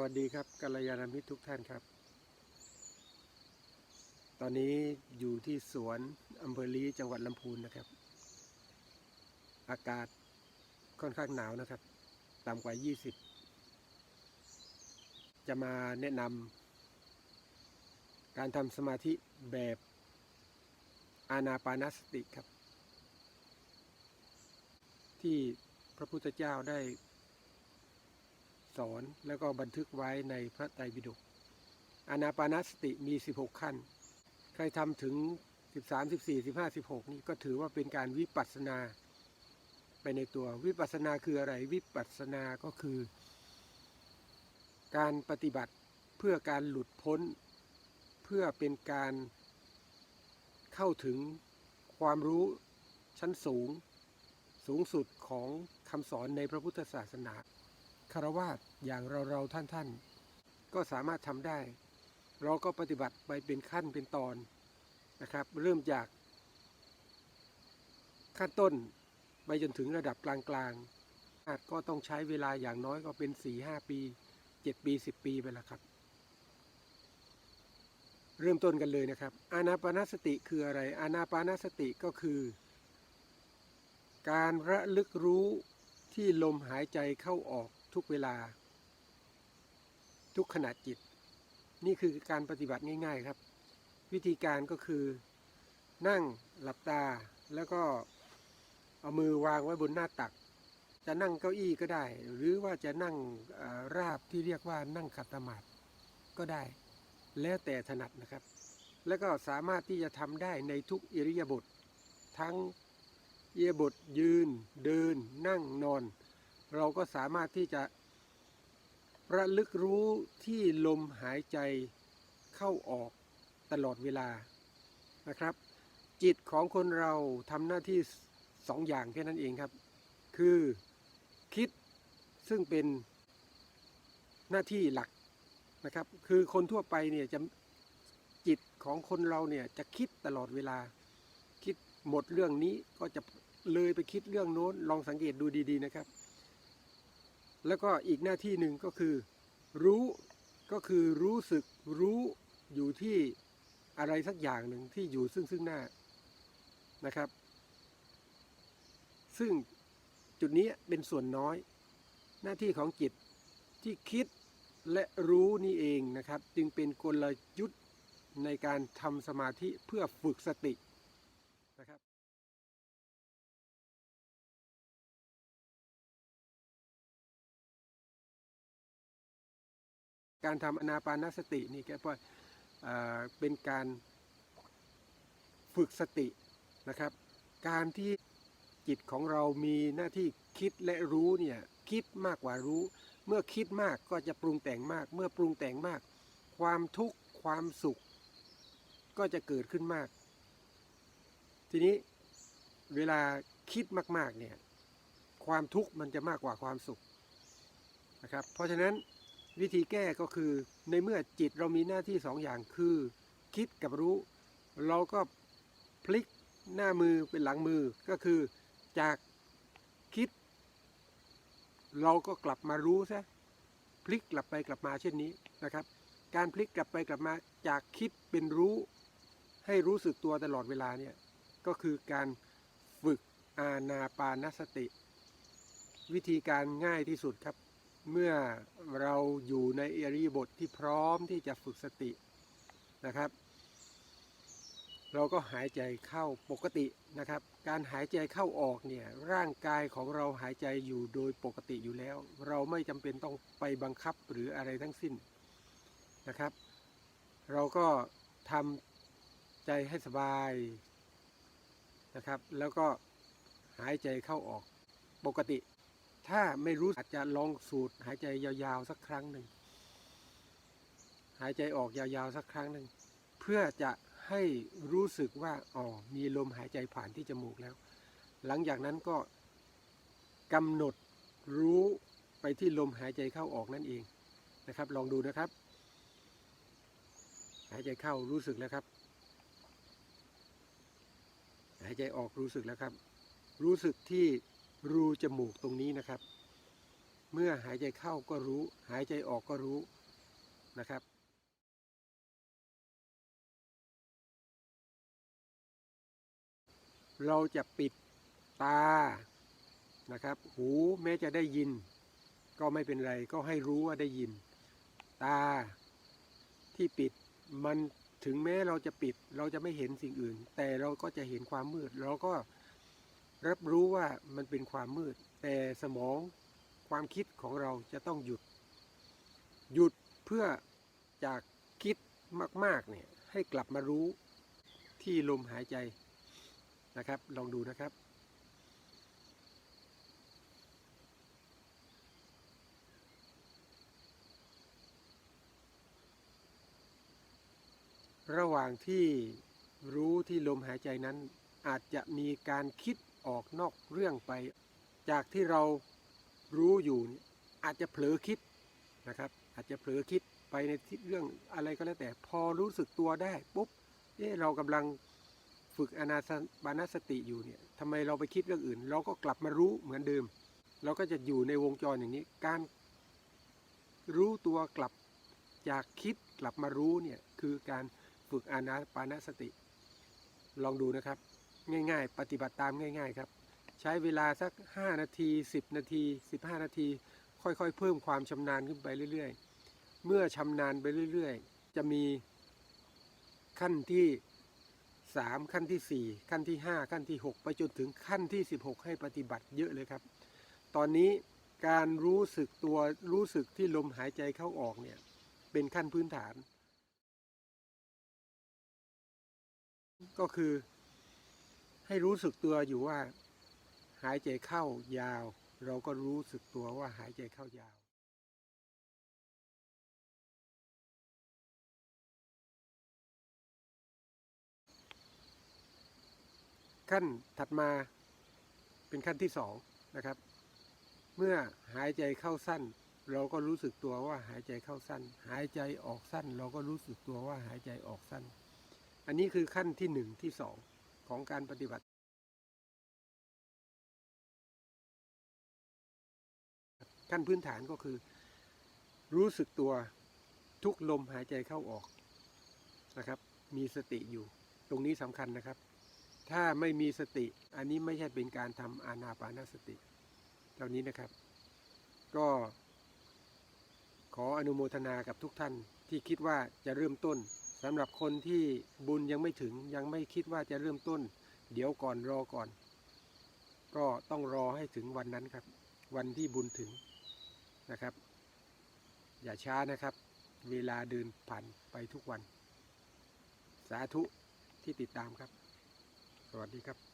วัสดีครับกัลยาณมิตรทุกท่านครับ ตอนนี้อยู่ที่สวนอำเภอลีจังหวัดลำพูนนะครับ อากาศค่อนข้างหนาวนะครับ ต่ำกว่า 20 จะมาแนะนำการทำสมาธิแบบอานาปานสติครับ ที่พระพุทธเจ้าได้ สอนแล้วก็บันทึกไว้ในพระไตรปิฎกอานาปานสติมี 16 ขั้น ใครทำถึง 13 14 15 16 นี่ก็ถือว่าเป็นการวิปัสสนา ไปในตัววิปัสสนาคืออะไรวิปัสสนาก็คือ การปฏิบัติเพื่อการหลุดพ้น เพื่อเป็นการเข้าถึงความรู้ชั้นสูงสูงสุดของคำสอนในพระพุทธศาสนา คารวาสอย่างเราเราท่านท่านก็สามารถทำได้ เราก็ปฏิบัติไปเป็นขั้นเป็นตอนนะครับ เริ่มจากขั้นต้นไปจนถึงระดับกลางๆอาจก็ต้องใช้เวลาอย่างน้อยก็เป็น4ี่ห้าปี 7 ปี 10 ปีไปแล้วครับ เริ่มต้นกันเลยนะครับ อานาปานสติคืออะไร อานาปานสติก็คือ การระลึกรู้ที่ลมหายใจเข้าออก ทุกเวลา ทุกขณะจิต นี่คือการปฏิบัติง่าย ๆครับ วิธีการก็คือนั่งหลับตาแล้วก็เอามือวางไว้บนหน้าตัก จะนั่งเก้าอี้ก็ได้ หรือว่าจะนั่งราบที่เรียกว่านั่งขัดสมาธิก็ได้ แล้วแต่ถนัดนะครับ แล้วก็สามารถที่จะทำได้ในทุกอิริยาบถทั้งอิริยาบถยืน เดิน นั่งนอน เราก็สามารถที่จะระลึกรู้ที่ลมหายใจเข้าออกตลอดเวลานะครับ จิตของคนเราทำหน้าที่สองอย่างแค่นั้นเองครับ คือคิดซึ่งเป็นหน้าที่หลักนะครับ คือคนทั่วไปเนี่ยจะจิตของคนเราเนี่ยจะคิดตลอดเวลา คิดหมดเรื่องนี้ก็จะเลยไปคิดเรื่องโน้นลองสังเกตดูดี ๆ นะครับ แล้วก็อีกหน้าที่หนึ่งก็คือ รู้ก็คือรู้สึกรู้อยู่ที่อะไรสักอย่างหนึ่งที่อยู่ซึ่งซึ่งหน้านะครับ ซึ่งจุดนี้เป็นส่วนน้อย หน้าที่ของจิตที่คิดและรู้นี่เองนะครับ จึงเป็นกลยุทธ์ในการทำสมาธิเพื่อฝึกสติ การทำอนาปานสตินี่แกว่าเอ่อเป็นการฝึกสตินะครับ การที่จิตของเรามีหน้าที่คิดและรู้เนี่ยคิดมากกว่ารู้ เมื่อคิดมากก็จะปรุงแต่งมาก เมื่อปรุงแต่งมาก ความทุกข์ความสุข ก็จะเกิดขึ้นมาก ทีนี้เวลาคิดมากๆเนี่ยความทุกข์มันจะมากกว่าความสุขนะครับ เพราะฉะนั้น วิธีแก้ก็คือในเมื่อจิตเรามีหน้าที่สองอย่างคือ คิดกับรู้ เราก็พลิกหน้ามือเป็นหลังมือก็คือจากคิด เราก็กลับมารู้ซะพลิกกลับไปกลับมาเช่นนี้นะครับ การพลิกกลับไปกลับมาจากคิดเป็นรู้ ให้รู้สึกตัวตลอดเวลาเนี่ยก็คือการฝึกอานาปานสติ วิธีการง่ายที่สุดครับ เมื่อเราอยู่ในเอริบทที่พร้อมที่จะฝึกสตินะครับ เราก็หายใจเข้าปกตินะครับ การหายใจเข้าออกเนี่ยร่างกายของเราหายใจอยู่โดยปกติอยู่แล้ว เราไม่จำเป็นต้องไปบังคับหรืออะไรทั้งสิ้นนะครับ เราก็ทำใจให้สบายนะครับ แล้วก็หายใจเข้าออกปกติ ถ้าไม่รู้อาจจะลองสูดหายใจยาวๆสักครั้งหนึ่ง หายใจออกยาวๆสักครั้งหนึ่ง เพื่อจะให้รู้สึกว่าอ๋อมีลมหายใจผ่านที่จมูกแล้ว หลังจากนั้นก็กำหนดรู้ไปที่ลมหายใจเข้าออกนั่นเองนะครับ ลองดูนะครับ หายใจเข้ารู้สึกแล้วครับ หายใจออกรู้สึกแล้วครับ รู้สึกที่ รูจมูกตรงนี้นะครับ เมื่อหายใจเข้าก็รู้ หายใจออกก็รู้นะครับเราจะปิดตานะครับ หูแม้จะได้ยิน ก็ไม่เป็นไรก็ให้รู้ว่าได้ยิน ตาที่ปิดมันถึงแม้เราจะปิด เราจะไม่เห็นสิ่งอื่น แต่เราก็จะเห็นความมืดเราก็ รับรู้ว่ามันเป็นความมืด แต่สมองความคิดของเราจะต้องหยุด หยุดเพื่อจากคิดมาก ๆ เนี่ย ให้กลับมารู้ที่ลมหายใจนะครับ ลองดูนะครับระหว่างที่รู้ที่ลมหายใจนั้นอาจจะมีการคิด ออกนอกเรื่องไป จากที่เรารู้อยู่อาจจะเผลอคิดนะครับ อาจจะเผลอคิดไปในเรื่องอะไรก็แล้วแต่พอรู้สึกตัวได้ปุ๊บเอ๊ะเรากำลังฝึกอนาบานสติอยู่เนี่ยทำไมเราไปคิดเรื่องอื่น เราก็กลับมารู้เหมือนเดิม เราก็จะอยู่ในวงจรอย่างนี้ การรู้ตัวกลับจากคิดกลับมารู้เนี่ยคือการฝึกอานาปานสติ ลองดูนะครับ ง่าย ๆ ปฏิบัติตามง่าย ๆ ครับ ใช้เวลาสัก 5 นาที 10 นาที 15 นาที ค่อยๆ เพิ่มความชำนาญขึ้นไปเรื่อย ๆ เมื่อชำนาญไปเรื่อย ๆ จะมีขั้นที่ 3 ขั้นที่ 4 ขั้นที่ 5 ขั้นที่ 6 ไปจนถึงขั้นที่ 16 ให้ปฏิบัติเยอะเลยครับ ตอนนี้การรู้สึกตัวรู้สึกที่ลมหายใจเข้าออกเนี่ยเป็นขั้นพื้นฐาน ก็คือ ให้รู้สึกตัวอยู่ว่า หายใจเข้ายาว เราก็รู้สึกตัวว่าหายใจเข้ายาวขั้นถัดมาเป็นขั้นที่สองนะครับ เมื่อหายใจเข้าสั้น เราก็รู้สึกตัวว่าหายใจเข้าสั้น หายใจออกสั้น เราก็รู้สึกตัวว่าหายใจออกสั้น อันนี้คือขั้นที่หนึ่งที่สอง ของการปฏิบัติขั้นพื้นฐานก็คือ รู้สึกตัวทุกลมหายใจเข้าออกนะครับ มีสติอยู่ ตรงนี้สำคัญนะครับ ถ้าไม่มีสติ อันนี้ไม่ใช่เป็นการทำอานาปานสติเหล่านี้นะครับ ก็ขออนุโมทนากับทุกท่านที่คิดว่าจะเริ่มต้น สำหรับคนที่บุญยังไม่ถึงยังไม่คิดว่าจะเริ่มต้น เดี๋ยวก่อนรอก่อน ก็ต้องรอให้ถึงวันนั้นครับ วันที่บุญถึงนะครับ อย่าช้านะครับ เวลาเดินผ่านไปทุกวัน สาธุที่ติดตามครับ สวัสดีครับ